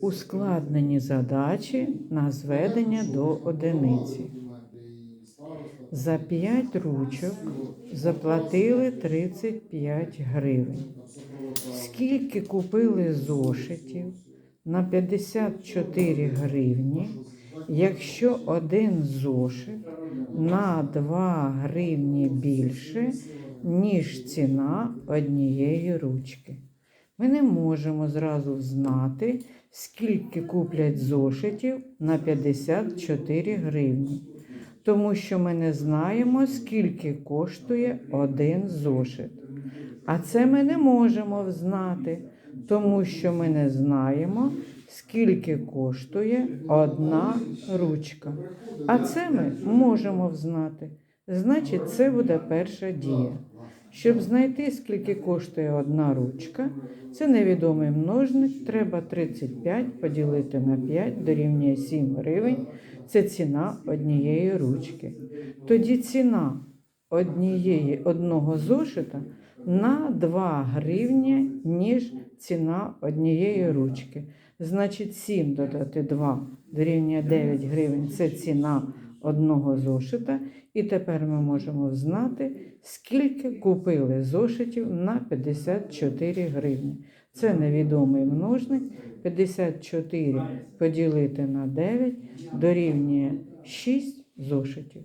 Ускладнені задачі на зведення до одиниці. За 5 ручок заплатили 35 гривень. Скільки купили зошитів на 54 гривні, якщо один зошит на 2 гривні більше, ніж ціна однієї ручки? Ми не можемо зразу знати, скільки куплять зошитів на 54 гривні, тому що ми не знаємо, скільки коштує один зошит. А це ми не можемо знати, тому що ми не знаємо, скільки коштує одна ручка. А це ми можемо взнати. Значить, це буде перша дія. Щоб знайти, скільки коштує одна ручка, це невідомий множник, треба 35 поділити на 5 дорівнює 7 гривень. Це ціна однієї ручки. Тоді ціна однієї, одного зошита на 2 гривні, ніж ціна однієї ручки. Значить, 7 додати 2 дорівнює 9 гривень це ціна одного зошита. І тепер ми можемо знати, скільки купили зошитів на 54 гривні. Це невідомий множник. 54 поділити на 9 дорівнює 6 зошитів.